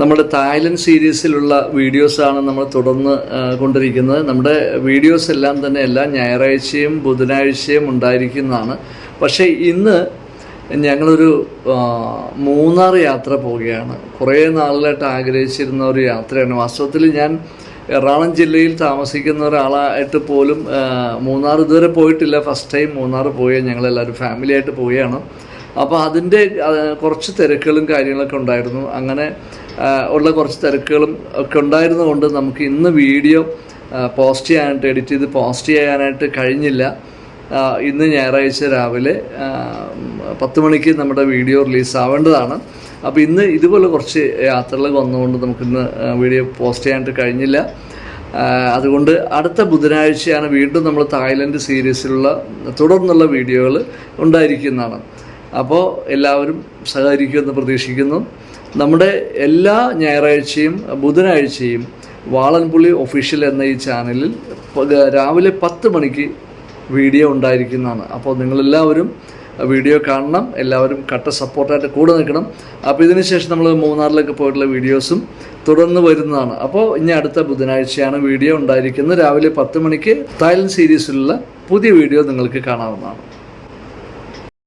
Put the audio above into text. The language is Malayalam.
നമ്മുടെ തായ്ലൻഡ് സീരീസിലുള്ള വീഡിയോസാണ് നമ്മൾ തുടർന്ന് കൊണ്ടിരിക്കുന്നത്. നമ്മുടെ വീഡിയോസ് എല്ലാം തന്നെ എല്ലാ ഞായറാഴ്ചയും ബുധനാഴ്ചയും ഉണ്ടായിരിക്കുന്നതാണ്. പക്ഷേ ഇന്ന് ഞങ്ങളൊരു മൂന്നാർ യാത്ര പോവുകയാണ്. കുറേ നാളിലായിട്ട് ആഗ്രഹിച്ചിരുന്ന ഒരു യാത്രയാണ്. വാസ്തവത്തിൽ ഞാൻ എറണാകുളം ജില്ലയിൽ താമസിക്കുന്ന ഒരാളായിട്ട് പോലും മൂന്നാർ ഇതുവരെ പോയിട്ടില്ല. ഫസ്റ്റ് ടൈം മൂന്നാർ പോയി ഞങ്ങളെല്ലാവരും ഫാമിലിയായിട്ട് പോവുകയാണ്. അപ്പോൾ അതിന്റെ കുറച്ച് തിരക്കുകളും കാര്യങ്ങളൊക്കെ ഉണ്ടായിരുന്നു. അങ്ങനെ ഉള്ള കുറച്ച് തിരക്കുകളും ഒക്കെ ഉണ്ടായിരുന്നതുകൊണ്ട് നമുക്ക് ഇന്ന് വീഡിയോ പോസ്റ്റ് ചെയ്യാനായിട്ട് എഡിറ്റ് ചെയ്ത് പോസ്റ്റ് ചെയ്യാനായിട്ട് കഴിഞ്ഞില്ല. ഇന്ന് ഞായറാഴ്ച രാവിലെ പത്ത് മണിക്ക് നമ്മുടെ വീഡിയോ റിലീസ് ആവേണ്ടതാണ് അപ്പോൾ ഇന്ന് ഇതുപോലെ കുറച്ച് യാത്രകൾ വന്നുകൊണ്ട് നമുക്കിന്ന് വീഡിയോ പോസ്റ്റ് ചെയ്യാനായിട്ട് കഴിഞ്ഞില്ല. അതുകൊണ്ട് അടുത്ത ബുധനാഴ്ചയാണ് വീണ്ടും നമ്മൾ തായ്ലൻഡ് സീരീസിലുള്ള തുടർന്നുള്ള വീഡിയോകൾ ഉണ്ടായിരിക്കുന്നതാണ്. അപ്പോൾ എല്ലാവരും സഹകരിക്കുമെന്ന് പ്രതീക്ഷിക്കുന്നു. നമ്മുടെ എല്ലാ ഞായറാഴ്ചയും ബുധനാഴ്ചയും വാളൻപുള്ളി ഒഫീഷ്യൽ എന്ന ഈ ചാനലിൽ രാവിലെ പത്ത് മണിക്ക് വീഡിയോ ഉണ്ടായിരിക്കുന്നതാണ്. അപ്പോൾ നിങ്ങളെല്ലാവരും വീഡിയോ കാണണം എല്ലാവരും കട്ട സപ്പോർട്ടായിട്ട് കൂടെ നിൽക്കണം. അപ്പോൾ ഇതിന് ശേഷം നമ്മൾ മൂന്നാറിലൊക്കെ പോയിട്ടുള്ള വീഡിയോസും തുടർന്ന് വരുന്നതാണ്. അപ്പോൾ ഇനി അടുത്ത ബുധനാഴ്ചയാണ് വീഡിയോ ഉണ്ടായിരിക്കുന്നത്. രാവിലെ പത്ത് മണിക്ക് തായ്ലൻഡ് സീരീസിലുള്ള പുതിയ വീഡിയോ നിങ്ങൾക്ക് കാണാവുന്നതാണ്.